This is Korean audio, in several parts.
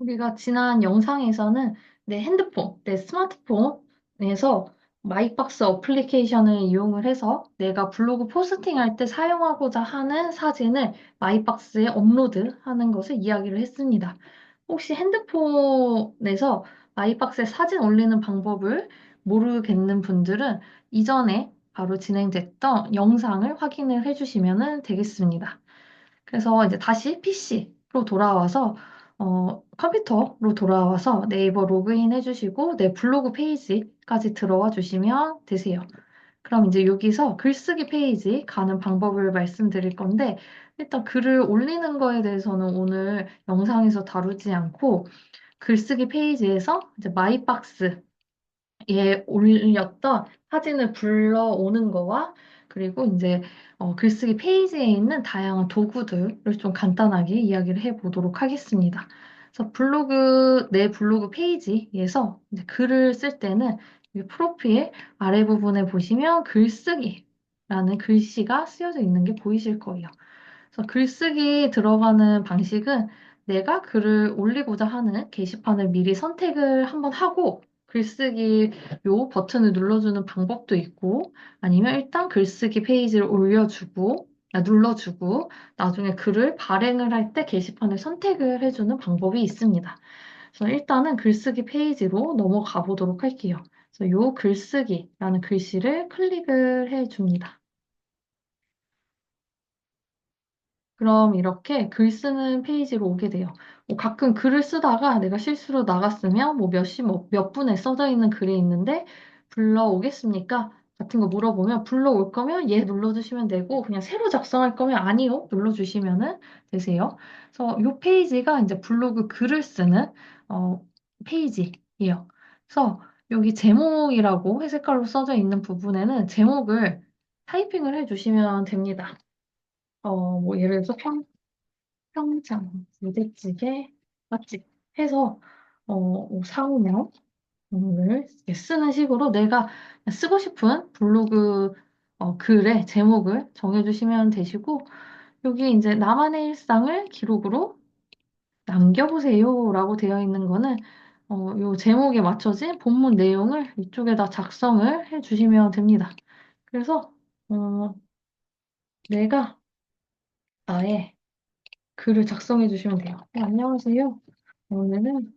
우리가 지난 영상에서는 내 핸드폰, 내 스마트폰에서 마이박스 어플리케이션을 이용을 해서 내가 블로그 포스팅할 때 사용하고자 하는 사진을 마이박스에 업로드하는 것을 이야기를 했습니다. 혹시 핸드폰에서 마이박스에 사진 올리는 방법을 모르겠는 분들은 이전에 바로 진행됐던 영상을 확인을 해주시면 되겠습니다. 그래서 이제 다시 PC로 돌아와서 어, 컴퓨터로 돌아와서 네이버 로그인 해주시고 내 블로그 페이지까지 들어와 주시면 되세요. 그럼 이제 여기서 글쓰기 페이지 가는 방법을 말씀드릴 건데 일단 글을 올리는 거에 대해서는 오늘 영상에서 다루지 않고 글쓰기 페이지에서 이제 마이박스 에 올렸던 사진을 불러오는 거와 그리고 이제 어, 글쓰기 페이지에 있는 다양한 도구들을 좀 간단하게 이야기를 해보도록 하겠습니다. 그래서 블로그, 내 블로그 페이지에서 글을 쓸 때는 이 프로필 아래 부분에 보시면 글쓰기라는 글씨가 쓰여져 있는 게 보이실 거예요. 그래서 글쓰기 들어가는 방식은 내가 글을 올리고자 하는 게시판을 미리 선택을 한번 하고 글쓰기 요 버튼을 눌러주는 방법도 있고 아니면 일단 글쓰기 페이지를 올려주고 아, 눌러주고 나중에 글을 발행을 할 때 게시판을 선택을 해주는 방법이 있습니다. 그래서 일단은 글쓰기 페이지로 넘어가 보도록 할게요. 그래서 요 글쓰기라는 글씨를 클릭을 해줍니다. 그럼 이렇게 글 쓰는 페이지로 오게 돼요. 뭐 가끔 글을 쓰다가 내가 실수로 나갔으면 뭐뭐몇 분에 써져 있는 글이 있는데 불러오겠습니까? 같은 거 물어보면 불러올 거면 얘 눌러주시면 되고 그냥 새로 작성할 거면 아니요 눌러주시면 되세요. 그래서 이 페이지가 이제 블로그 글을 쓰는 어, 페이지예요. 그래서 여기 제목이라고 회색깔로 써져 있는 부분에는 제목을 타이핑을 해주시면 됩니다. 어, 뭐 예를 들어서 평, 평창 부대찌개 맛집 해서 어, 뭐 사오명을 이렇게 쓰는 식으로 내가 쓰고 싶은 블로그 어, 글의 제목을 정해주시면 되시고 여기 이제 나만의 일상을 기록으로 남겨보세요라고 되어 있는 거는 어, 요 제목에 맞춰진 본문 내용을 이쪽에다 작성을 해주시면 됩니다. 그래서 어, 내가 나의 글을 작성해 주시면 돼요. 네, 안녕하세요. 오늘은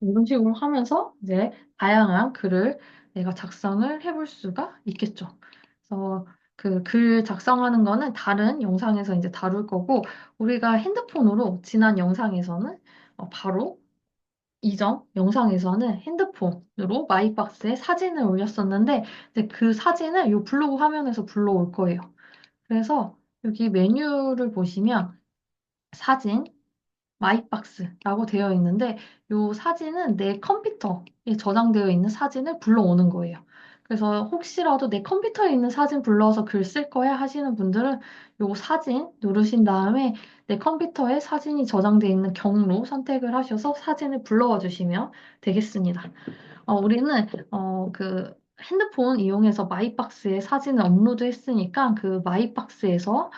이런 식으로 하면서 이제 다양한 글을 내가 작성을 해볼 수가 있겠죠. 그래서 그 글 작성하는 거는 다른 영상에서 이제 다룰 거고 우리가 핸드폰으로 지난 영상에서는 어, 바로 이전 영상에서는 핸드폰으로 마이박스에 사진을 올렸었는데 이제 그 사진을 이 블로그 화면에서 불러올 거예요. 그래서 여기 메뉴를 보시면 사진, 마이박스라고 되어 있는데 이 사진은 내 컴퓨터에 저장되어 있는 사진을 불러오는 거예요. 그래서 혹시라도 내 컴퓨터에 있는 사진 불러서 글 쓸 거야 하시는 분들은 이 사진 누르신 다음에 내 컴퓨터에 사진이 저장되어 있는 경로 선택을 하셔서 사진을 불러와 주시면 되겠습니다. 어, 우리는 어, 그 핸드폰 이용해서 마이박스에 사진을 업로드 했으니까 그 마이박스에서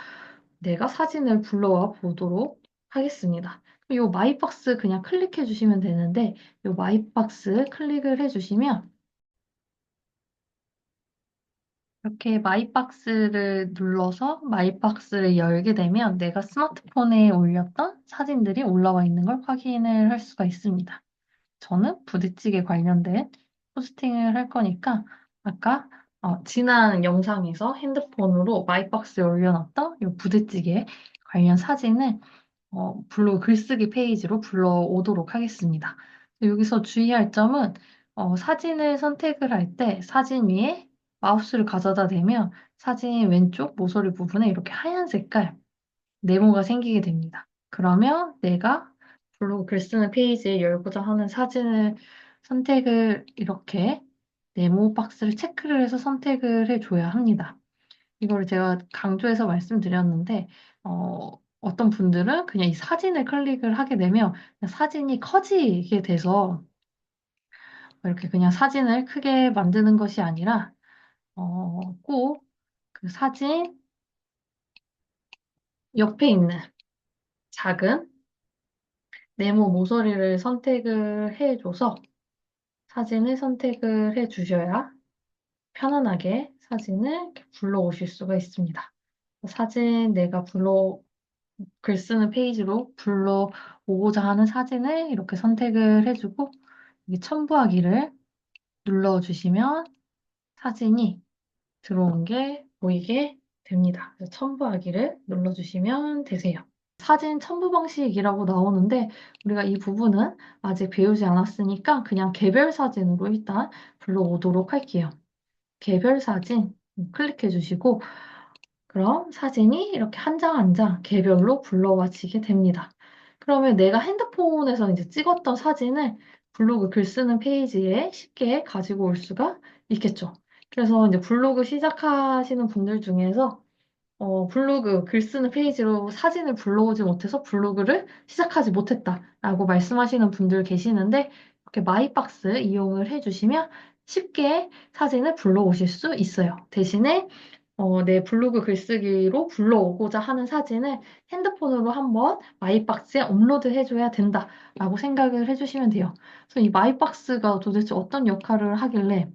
내가 사진을 불러와 보도록 하겠습니다. 이 마이박스 그냥 클릭해 주시면 되는데 이 마이박스 클릭을 해 주시면 이렇게 마이박스를 눌러서 마이박스를 열게 되면 내가 스마트폰에 올렸던 사진들이 올라와 있는 걸 확인을 할 수가 있습니다. 저는 부대찌개 관련된 포스팅을 할 거니까 아까 어, 지난 영상에서 핸드폰으로 마이박스에 올려놨던 이 부대찌개 관련 사진을 어, 블로그 글쓰기 페이지로 불러오도록 하겠습니다. 여기서 주의할 점은 어, 사진을 선택을 할 때 사진 위에 마우스를 가져다 대면 사진 왼쪽 모서리 부분에 이렇게 하얀 색깔 네모가 생기게 됩니다. 그러면 내가 블로그 글 쓰는 페이지에 열고자 하는 사진을 선택을 이렇게 네모 박스를 체크를 해서 선택을 해줘야 합니다. 이걸 제가 강조해서 말씀드렸는데 어, 어떤 분들은 그냥 이 사진을 클릭을 하게 되면 사진이 커지게 돼서 이렇게 그냥 사진을 크게 만드는 것이 아니라, 어, 꼭 그 사진 옆에 있는 작은 네모 모서리를 선택을 해줘서 사진을 선택을 해주셔야 편안하게 사진을 불러오실 수가 있습니다. 사진 내가 불러, 글 쓰는 페이지로 불러오고자 하는 사진을 이렇게 선택을 해주고, 여기 첨부하기를 눌러주시면 사진이 들어온 게 보이게 됩니다. 첨부하기를 눌러주시면 되세요. 사진 첨부 방식이라고 나오는데 우리가 이 부분은 아직 배우지 않았으니까 그냥 개별 사진으로 일단 불러오도록 할게요. 개별 사진 클릭해 주시고 그럼 사진이 이렇게 한 장 한 장 개별로 불러와지게 됩니다. 그러면 내가 핸드폰에서 이제 찍었던 사진을 블로그 글 쓰는 페이지에 쉽게 가지고 올 수가 있겠죠. 그래서 이제 블로그 시작하시는 분들 중에서 어, 블로그 글 쓰는 페이지로 사진을 불러오지 못해서 블로그를 시작하지 못했다라고 말씀하시는 분들 계시는데 이렇게 마이박스 이용을 해주시면 쉽게 사진을 불러오실 수 있어요. 대신에 어, 내 블로그 글쓰기로 불러오고자 하는 사진을 핸드폰으로 한번 마이박스에 업로드 해줘야 된다라고 생각을 해주시면 돼요. 그래서 이 마이박스가 도대체 어떤 역할을 하길래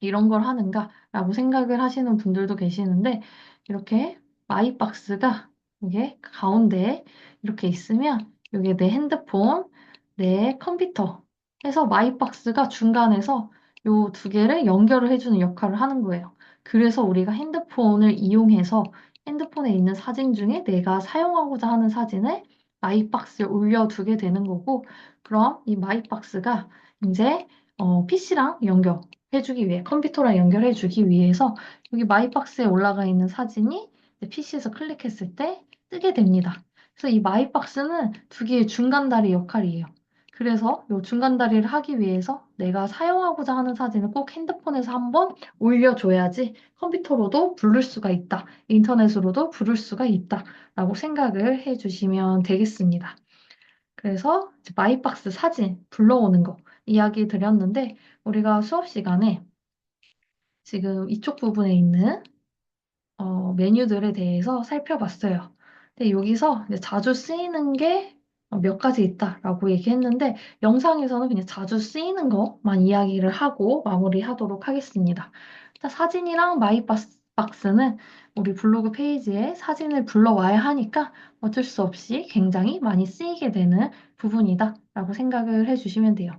이런 걸 하는가라고 생각을 하시는 분들도 계시는데 이렇게 마이박스가 이게 가운데에 이렇게 있으면 이게 내 핸드폰, 내 컴퓨터 해서 마이박스가 중간에서 요 두 개를 연결을 해주는 역할을 하는 거예요. 그래서 우리가 핸드폰을 이용해서 핸드폰에 있는 사진 중에 내가 사용하고자 하는 사진을 마이박스에 올려두게 되는 거고, 그럼 이 마이박스가 이제 어, PC랑 연결 해주기 위해, 컴퓨터랑 연결해주기 위해서 여기 마이박스에 올라가 있는 사진이 PC에서 클릭했을 때 뜨게 됩니다. 그래서 이 마이박스는 두 개의 중간다리 역할이에요. 그래서 이 중간다리를 하기 위해서 내가 사용하고자 하는 사진을 꼭 핸드폰에서 한번 올려줘야지 컴퓨터로도 부를 수가 있다. 인터넷으로도 부를 수가 있다. 라고 생각을 해주시면 되겠습니다. 그래서 마이박스 사진 불러오는 거 이야기 드렸는데 우리가 수업 시간에 지금 이쪽 부분에 있는 어, 메뉴들에 대해서 살펴봤어요. 근데 여기서 자주 쓰이는 게 몇 가지 있다라고 얘기했는데 영상에서는 그냥 자주 쓰이는 것만 이야기를 하고 마무리하도록 하겠습니다. 사진이랑 마이박스는 우리 블로그 페이지에 사진을 불러와야 하니까 어쩔 수 없이 굉장히 많이 쓰이게 되는 부분이다라고 생각을 해주시면 돼요.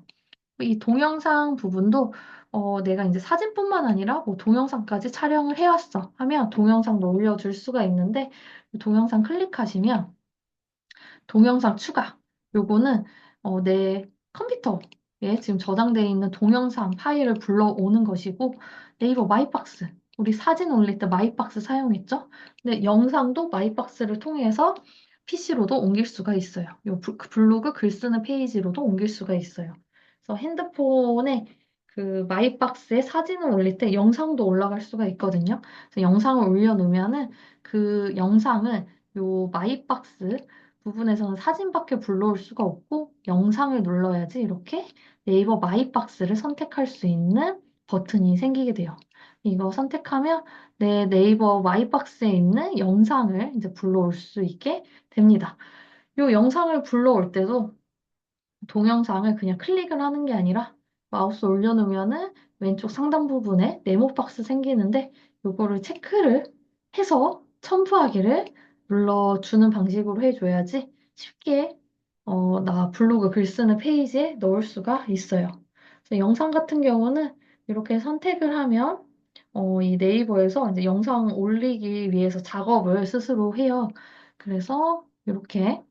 이 동영상 부분도 어, 내가 이제 사진뿐만 아니라 뭐 동영상까지 촬영을 해왔어 하면 동영상도 올려줄 수가 있는데 동영상 클릭하시면 동영상 추가 요거는 어, 내 컴퓨터에 지금 저장되어 있는 동영상 파일을 불러오는 것이고 네이버 마이박스 우리 사진 올릴 때 마이박스 사용했죠? 근데 영상도 마이박스를 통해서 PC로도 옮길 수가 있어요. 요 블로그 글 쓰는 페이지로도 옮길 수가 있어요. 그래서 핸드폰에 그 마이박스에 사진을 올릴 때 영상도 올라갈 수가 있거든요. 그래서 영상을 올려놓으면은 그 영상은 요 마이박스 부분에서는 사진밖에 불러올 수가 없고 영상을 눌러야지 이렇게 네이버 마이박스를 선택할 수 있는 버튼이 생기게 돼요. 이거 선택하면 내 네이버 마이박스에 있는 영상을 이제 불러올 수 있게 됩니다. 이 영상을 불러올 때도 동영상을 그냥 클릭을 하는 게 아니라 마우스 올려놓으면은 왼쪽 상단 부분에 네모 박스 생기는데 이거를 체크를 해서 첨부하기를 눌러주는 방식으로 해줘야지 쉽게 어, 나 블로그 글 쓰는 페이지에 넣을 수가 있어요. 영상 같은 경우는 이렇게 선택을 하면 어, 이 네이버에서 이제 영상 올리기 위해서 작업을 스스로 해요. 그래서 이렇게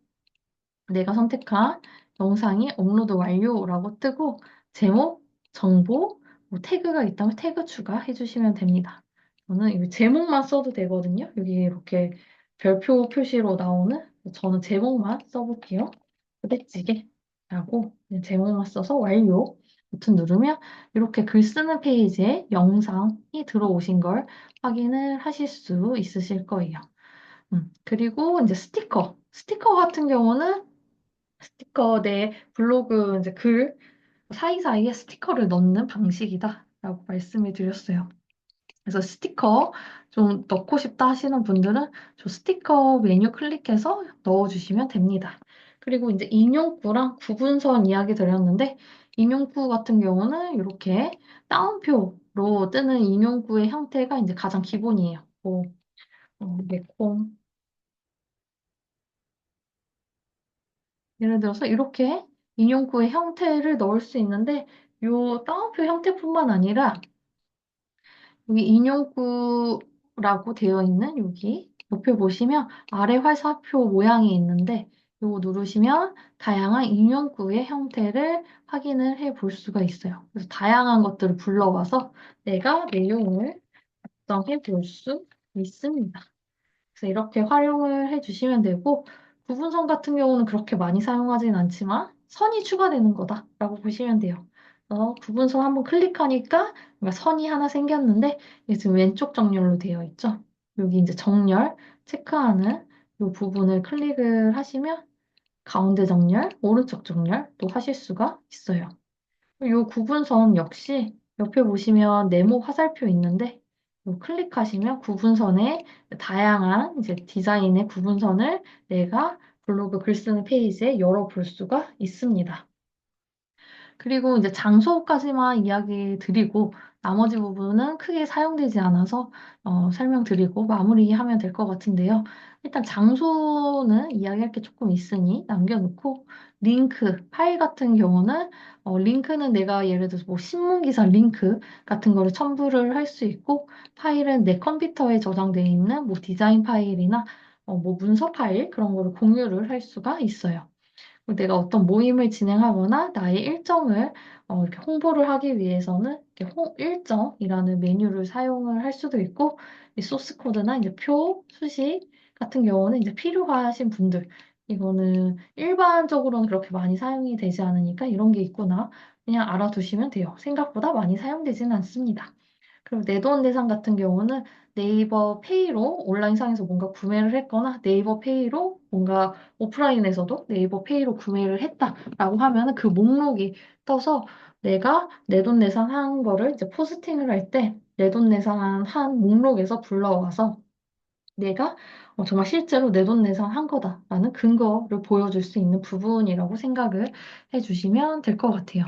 내가 선택한 영상이 업로드 완료라고 뜨고 제목, 정보, 뭐 태그가 있다면 태그 추가해 주시면 됩니다. 저는 이 제목만 써도 되거든요. 여기 이렇게 별표 표시로 나오는 저는 제목만 써볼게요. 부대찌개라고 제목만 써서 완료 버튼 누르면 이렇게 글 쓰는 페이지에 영상이 들어오신 걸 확인을 하실 수 있으실 거예요. 음, 그리고 이제 스티커. 스티커 같은 경우는 스티커 내 블로그 이제 글 사이사이에 스티커를 넣는 방식이다라고 말씀을 드렸어요. 그래서 스티커 좀 넣고 싶다 하시는 분들은 저 스티커 메뉴 클릭해서 넣어주시면 됩니다. 그리고 이제 인용구랑 구분선 이야기 드렸는데 인용구 같은 경우는 이렇게 따옴표로 뜨는 인용구의 형태가 이제 가장 기본이에요. 뭐 어, 매콤 예를 들어서 이렇게 인용구의 형태를 넣을 수 있는데 이 따옴표 형태뿐만 아니라 여기 인용구라고 되어 있는 여기 옆에 보시면 아래 화살표 모양이 있는데 이거 누르시면 다양한 인용구의 형태를 확인을 해 볼 수가 있어요. 그래서 다양한 것들을 불러와서 내가 내용을 작성해 볼 수 있습니다. 그래서 이렇게 활용을 해 주시면 되고 구분선 같은 경우는 그렇게 많이 사용하진 않지만 선이 추가되는 거다라고 보시면 돼요. 어, 구분선 한번 클릭하니까 뭔가 선이 하나 생겼는데 이게 지금 왼쪽 정렬로 되어 있죠. 여기 이제 정렬 체크하는 이 부분을 클릭을 하시면 가운데 정렬, 오른쪽 정렬 또 하실 수가 있어요. 이 구분선 역시 옆에 보시면 네모 화살표 있는데 요 클릭하시면 구분선에 다양한 이제 디자인의 구분선을 내가 블로그 글 쓰는 페이지에 열어볼 수가 있습니다. 그리고 이제 장소까지만 이야기 드리고 나머지 부분은 크게 사용되지 않아서 어, 설명드리고 마무리하면 될 것 같은데요. 일단 장소는 이야기할 게 조금 있으니 남겨 놓고 링크, 파일 같은 경우는 어, 링크는 내가 예를 들어서 뭐 신문 기사 링크 같은 거를 첨부를 할 수 있고 파일은 내 컴퓨터에 저장되어 있는 뭐 디자인 파일이나 어, 뭐 문서 파일 그런 거를 공유를 할 수가 있어요. 내가 어떤 모임을 진행하거나 나의 일정을 어, 이렇게 홍보를 하기 위해서는 이렇게 홍, 일정이라는 메뉴를 사용을 할 수도 있고 이 소스 코드나 이제 표, 수식 같은 경우는 이제 필요하신 분들 이거는 일반적으로는 그렇게 많이 사용이 되지 않으니까 이런 게 있구나 그냥 알아두시면 돼요. 생각보다 많이 사용되지는 않습니다. 그리고 내돈 내산 같은 경우는 네이버 페이로 온라인상에서 뭔가 구매를 했거나 네이버 페이로 뭔가 오프라인에서도 네이버 페이로 구매를 했다라고 하면 그 목록이 떠서 내가 내돈 내산 한 거를 이제 포스팅을 할 때 내돈 내산 한 목록에서 불러와서 내가 어, 정말 실제로 내돈 내산 한 거다라는 근거를 보여줄 수 있는 부분이라고 생각을 해주시면 될 것 같아요.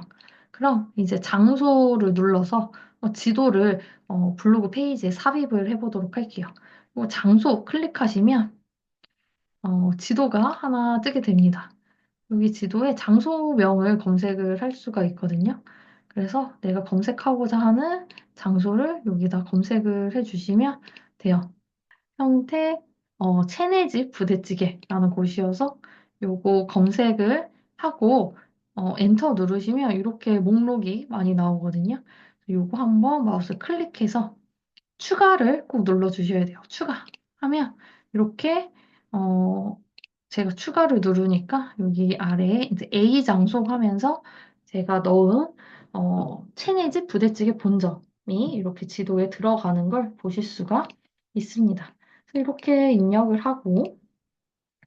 그럼 이제 장소를 눌러서 어, 지도를 어, 블로그 페이지에 삽입을 해보도록 할게요. 뭐 장소 클릭하시면 어, 지도가 하나 뜨게 됩니다. 여기 지도에 장소명을 검색을 할 수가 있거든요. 그래서 내가 검색하고자 하는 장소를 여기다 검색을 해주시면 돼요. 형태 어, 체내집 부대찌개라는 곳이어서 요거 검색을 하고 어, 엔터 누르시면 이렇게 목록이 많이 나오거든요. 요거 한번 마우스 클릭해서 추가를 꼭 눌러주셔야 돼요. 추가 하면 이렇게 어, 제가 추가를 누르니까 여기 아래에 이제 A 장소 하면서 제가 넣은 어, 체내집 부대찌개 본점이 이렇게 지도에 들어가는 걸 보실 수가 있습니다. 이렇게 입력을 하고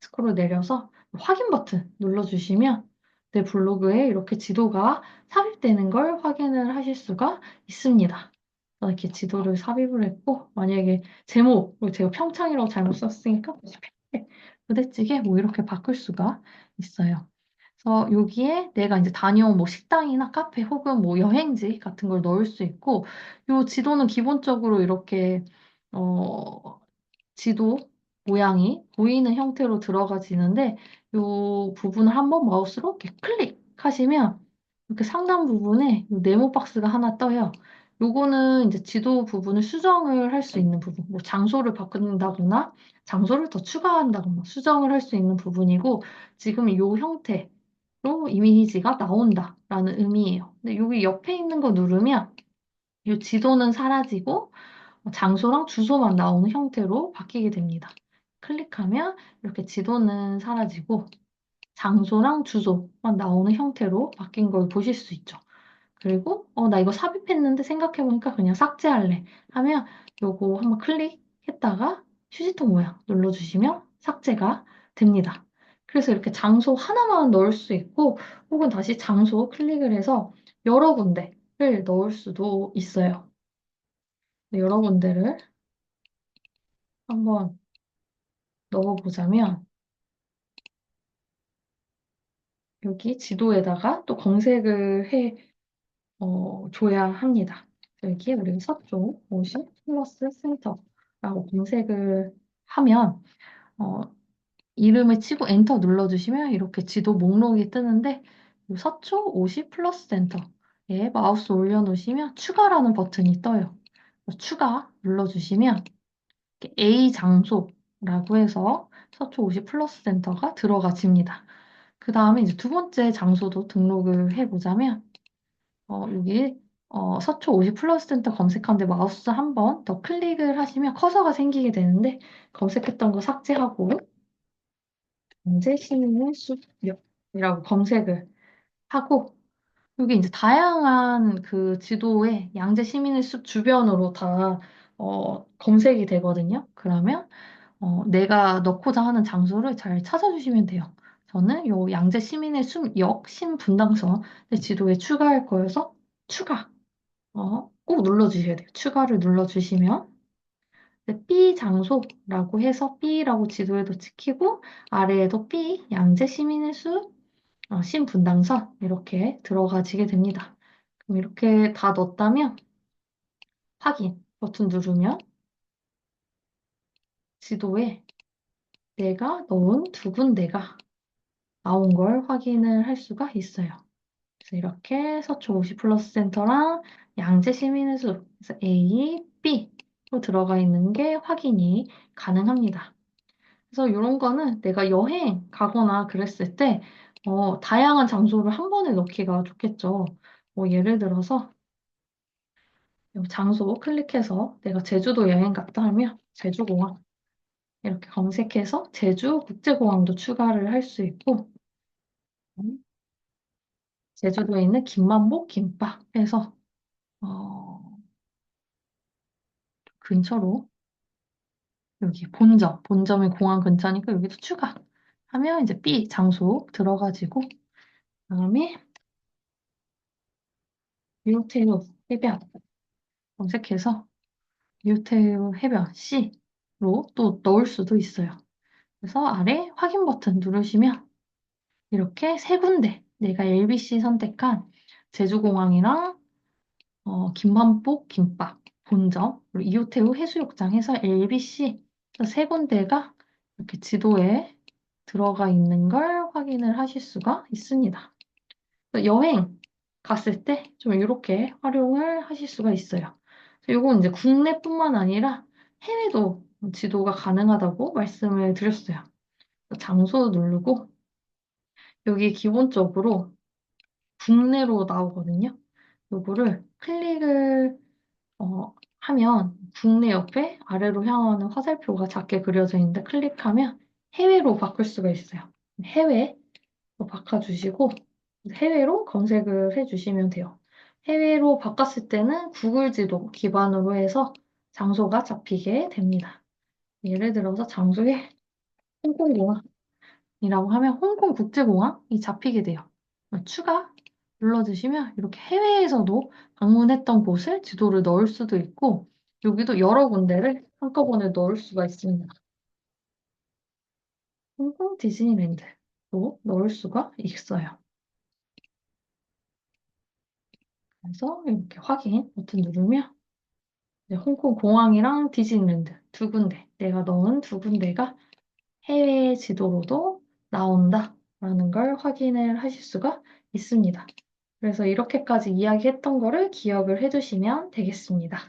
스크롤 내려서 확인 버튼 눌러주시면 내 블로그에 이렇게 지도가 삽입되는 걸 확인을 하실 수가 있습니다. 이렇게 지도를 삽입을 했고 만약에 제목을 제가 평창이라고 잘못 썼으니까 부대찌개 뭐 이렇게 바꿀 수가 있어요. 그래서 여기에 내가 이제 다녀온 뭐 식당이나 카페 혹은 뭐 여행지 같은 걸 넣을 수 있고 이 지도는 기본적으로 이렇게 어 지도 모양이 보이는 형태로 들어가지는데 이 부분을 한번 마우스로 이렇게 클릭하시면 이렇게 상단 부분에 네모 박스가 하나 떠요. 요거는 이제 지도 부분을 수정을 할 수 있는 부분, 뭐 장소를 바꾼다거나 장소를 더 추가한다거나 수정을 할 수 있는 부분이고 지금 이 형태로 이미지가 나온다라는 의미예요. 근데 여기 옆에 있는 거 누르면 이 지도는 사라지고 장소랑 주소만 나오는 형태로 바뀌게 됩니다. 클릭하면 이렇게 지도는 사라지고 장소랑 주소만 나오는 형태로 바뀐 걸 보실 수 있죠. 그리고 어, 나 이거 삽입했는데 생각해보니까 그냥 삭제할래 하면 요거 한번 클릭했다가 휴지통 모양 눌러주시면 삭제가 됩니다. 그래서 이렇게 장소 하나만 넣을 수 있고 혹은 다시 장소 클릭을 해서 여러 군데를 넣을 수도 있어요. 네, 여러 군데를 한번 넣어보자면 여기 지도에다가 또 검색을 해 어, 줘야 합니다. 여기 우리 서쪽 50 플러스 센터라고 검색을 하면 어, 이름을 치고 엔터 눌러주시면 이렇게 지도 목록이 뜨는데 이 서초 50 플러스 센터에 마우스 올려놓으시면 추가라는 버튼이 떠요. 추가 눌러주시면 A 장소 라고 해서 서초 50 플러스 센터가 들어가집니다. 그 다음에 이제 두 번째 장소도 등록을 해보자면 어, 여기 어, 서초 50 플러스 센터 검색하는데 마우스 한 번 더 클릭을 하시면 커서가 생기게 되는데 검색했던 거 삭제하고 현재 시민의 숲이라고 검색을 하고 여기 이제 다양한 그 지도에 양재 시민의 숲 주변으로 다 어, 검색이 되거든요. 그러면 어, 내가 넣고자 하는 장소를 잘 찾아주시면 돼요. 저는 요 양재 시민의 숲역 신 분당선 지도에 추가할 거여서 추가 어, 꼭 눌러주셔야 돼요. 추가를 눌러주시면 B 장소라고 해서 B라고 지도에도 찍히고 아래에도 B 양재 시민의 숲 어, 신분당선 이렇게 들어가지게 됩니다. 그럼 이렇게 다 넣었다면 확인 버튼 누르면 지도에 내가 넣은 두 군데가 나온 걸 확인을 할 수가 있어요. 그래서 이렇게 서초 50 플러스 센터랑 양재 시민의 숲 그래서 A, B로 들어가 있는 게 확인이 가능합니다. 그래서 이런 거는 내가 여행 가거나 그랬을 때 어, 다양한 장소를 한 번에 넣기가 좋겠죠. 뭐 예를 들어서 장소 클릭해서 내가 제주도 여행 갔다 하면 제주공항 이렇게 검색해서 제주 국제공항도 추가를 할 수 있고 제주도에 있는 김만복 김밥 해서 어, 근처로 여기 본점, 본점이 공항 근처니까 여기도 추가하면 이제 B 장소 들어가지고 그다음에 유태우 해변 검색해서 유태우 해변 C로 또 넣을 수도 있어요. 그래서 아래 확인 버튼 누르시면 이렇게 세 군데 내가 LBC 선택한 제주공항이랑 어, 김만복 김밥 본점 그리고 이호태우 해수욕장 해서 LBC 세 군데가 이렇게 지도에 들어가 있는 걸 확인을 하실 수가 있습니다. 여행 갔을 때 좀 이렇게 활용을 하실 수가 있어요. 이건 이제 국내뿐만 아니라 해외도 지도가 가능하다고 말씀을 드렸어요. 장소 누르고 여기 기본적으로 국내로 나오거든요. 요거를 클릭을 어, 하면 국내 옆에 아래로 향하는 화살표가 작게 그려져 있는데 클릭하면 해외로 바꿀 수가 있어요. 해외로 바꿔주시고 해외로 검색을 해주시면 돼요. 해외로 바꿨을 때는 구글 지도 기반으로 해서 장소가 잡히게 됩니다. 예를 들어서 장소에 홍콩공항이라고 하면 홍콩국제공항이 잡히게 돼요. 추가 눌러주시면 이렇게 해외에서도 방문했던 곳을 지도를 넣을 수도 있고 여기도 여러 군데를 한꺼번에 넣을 수가 있습니다. 홍콩 디즈니랜드도 넣을 수가 있어요. 그래서 이렇게 확인 버튼 누르면 홍콩 공항이랑 디즈니랜드 두 군데, 내가 넣은 두 군데가 해외 지도로도 나온다라는 걸 확인을 하실 수가 있습니다. 그래서 이렇게까지 이야기했던 거를 기억을 해두시면 되겠습니다.